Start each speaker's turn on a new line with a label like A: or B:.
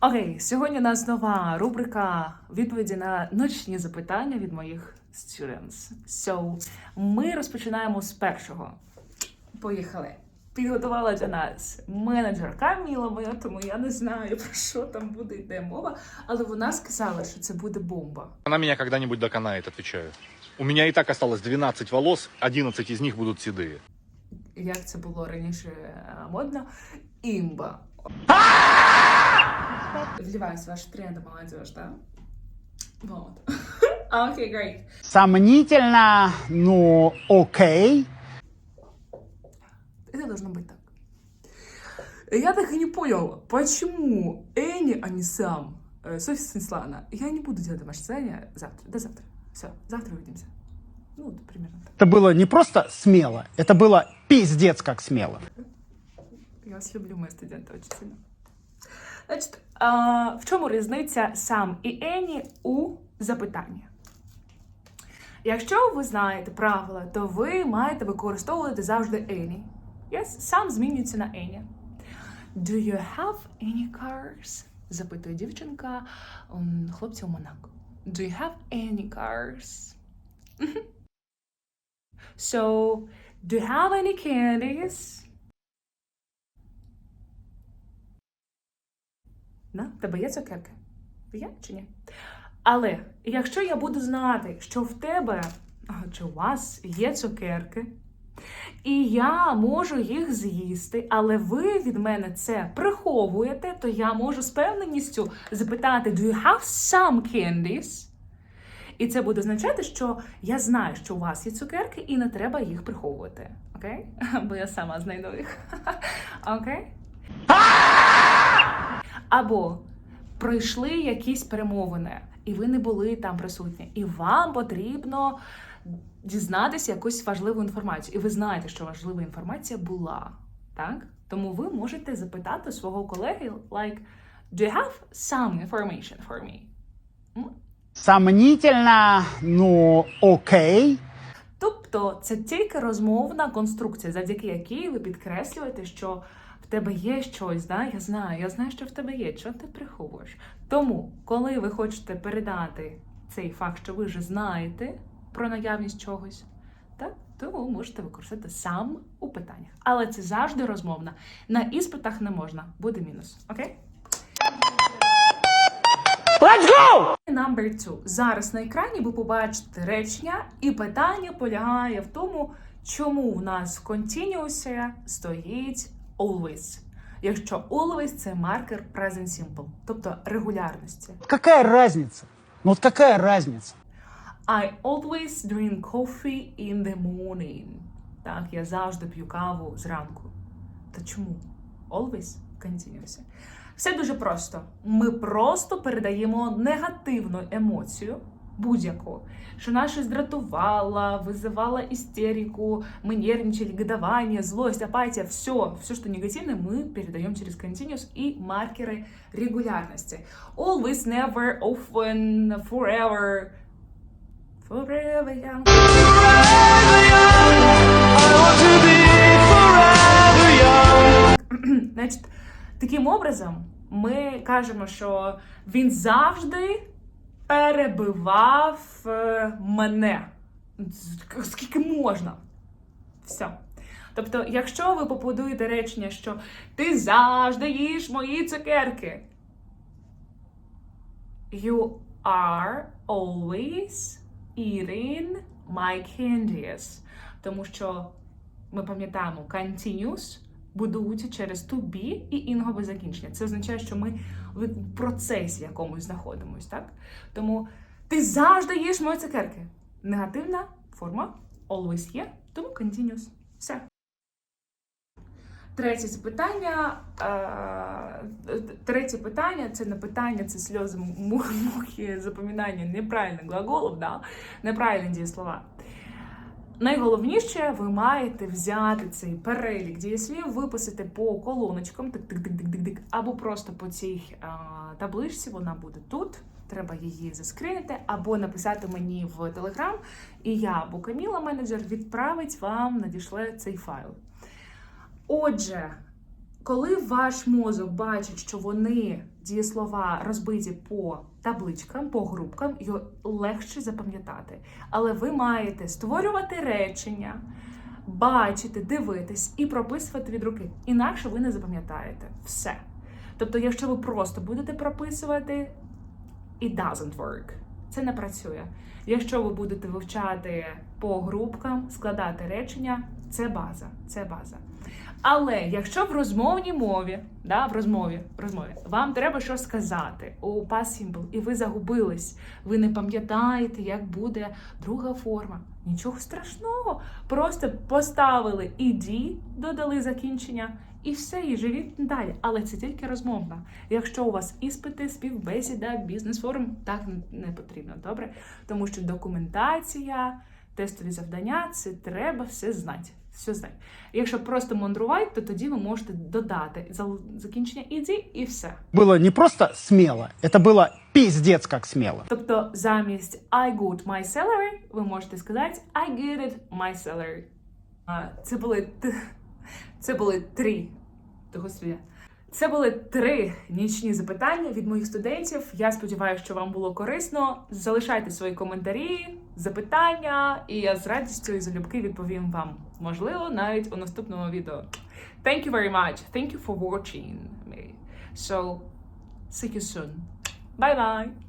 A: Окей, сьогодні у нас нова рубрика відповіді на ночні запитання від моїх students. So, ми розпочинаємо з першого. Поїхали. Підготувала для нас менеджер Каміла моя, тому я не знаю про що там буде йде мова, але вона сказала, що це буде бомба.
B: Она меня когда-нибудь доконает, отвечаю. У меня и так осталось 12 волос, 11 из них будут седые.
A: Як це було раніше модно? Імба. Вливаюсь в ваш тренд, молодежь, да? Вот. Окей, great.
C: Сомнительно, ну окей.
A: Это должно быть так. Я так и не понял, почему Энни, а не сам э, Софья Станиславовна. Я не буду делать домашнее задание завтра. До завтра. Все, завтра увидимся. Ну, вот примерно так.
C: Это было не просто смело, это было пиздец как смело.
A: Я вас люблю, мої студенти, очень сильно. Значить, а, в чому різниця сам і Ені у запитанні? Якщо ви знаєте правила, то ви маєте використовувати завжди Ені. Yes? Сам змінюється на Ені. Do you have any cars? запитує дівчинка м, хлопця у Монако. Do you have any cars? So, do you have any candies? На, тебе є цукерки? Є чи ні? Але якщо я буду знати, що в тебе чи у вас є цукерки, і я можу їх з'їсти, але ви від мене це приховуєте, то я можу з певненістю запитати: Do you have some candies? І це буде означати, що я знаю, що у вас є цукерки, і не треба їх приховувати. Окей? Бо я сама знайду їх. Окей? Або пройшли якісь перемовини, і ви не були там присутні, і вам потрібно дізнатися якусь важливу інформацію. І ви знаєте, що важлива інформація була. Так? Тому ви можете запитати свого колеги, like, do you have some information for me?
C: Сомнительно, ну окей.
A: Тобто це тільки розмовна конструкція, завдяки якій ви підкреслюєте, що в тебе є щось, да? я знаю, я знаю, що в тебе є, що ти приховуєш. Тому, коли ви хочете передати цей факт, що ви вже знаєте про наявність чогось, так, то ви можете використати сам у питаннях. Але це завжди розмовна. На іспитах не можна, буде мінус. Окей?
C: Let's go!
A: Number two. Зараз на екрані ви побачите речення, і питання полягає в тому, чому в нас в continuous стоїть always. Якщо always це маркер present simple, тобто регулярності.
C: Какая разница? Ну вот какая разница?
A: I always drink coffee in the morning. Так, я завжди п'ю каву зранку. Та чому? Always continuous. Все дуже просто. Ми просто передаємо негативну емоцію, будь-яку, що нас щось дратувала, визивала істерику, мы нервничали, годование, злость, апатия, все, все, что негативное, мы передаем через continuous и маркеры регулярности. Always, never, often, forever. Forever young. Значить, таким образом, ми кажемо, що він завжди перебивав е, мене. Скільки можна? Все. Тобто, якщо ви побудуєте речення, що ти завжди їш мої цукерки. You are always eating my candies. Тому що ми пам'ятаємо, continuous будуються через to be і інгове закінчення. Це означає, що ми в процесі якомусь знаходимось, так? Тому ти завжди їш мої цукерки. Негативна форма always є, тому continuous. Все. Третє запитання. Е, третє питання це не питання, це сльози мухи, запам'ятання неправильних глаголів, да? неправильні дієслова. Найголовніше, ви маєте взяти цей перелік дієслів, виписати по колоночкам, тик-тик-тик-тик-тик, або просто по цій а, табличці, вона буде тут. Треба її заскринити, або написати мені в Телеграм, і я або Каміла, менеджер, відправить вам, надішле цей файл. Отже, коли ваш мозок бачить, що вони дієслова розбиті по табличкам, по групкам, його легше запам'ятати. Але ви маєте створювати речення, бачити, дивитись і прописувати від руки. Інакше ви не запам'ятаєте все. Тобто, якщо ви просто будете прописувати, it doesn't work. Це не працює. Якщо ви будете вивчати по групкам, складати речення, це база. Це база. Але якщо в розмовній мові, да, в розмові, в розмові, вам треба щось сказати у past і ви загубились, ви не пам'ятаєте, як буде друга форма. Нічого страшного. Просто поставили «ed», додали закінчення, і все, і живіть далі. Але це тільки розмовна. Якщо у вас іспити, співбесіда, бізнес-форум, так не потрібно, добре? Тому що документація, тестові завдання це треба все знати Все знати. Якщо просто мандрувати, то тоді ви можете додати зал- закінчення «ed» і все.
C: Было не просто смело, это было пиздец как смело.
A: Тобто замість I got my salary ви можете сказати I get it my salary. А, Це були т- це були три. Та, Господи. Це були три нічні запитання від моїх студентів. Я сподіваюся, що вам було корисно. Залишайте свої коментарі, запитання, і я з радістю і залюбки відповім вам. Можливо, навіть у наступному відео. Thank you very much. Thank you for watching me. So, see you soon. Bye bye.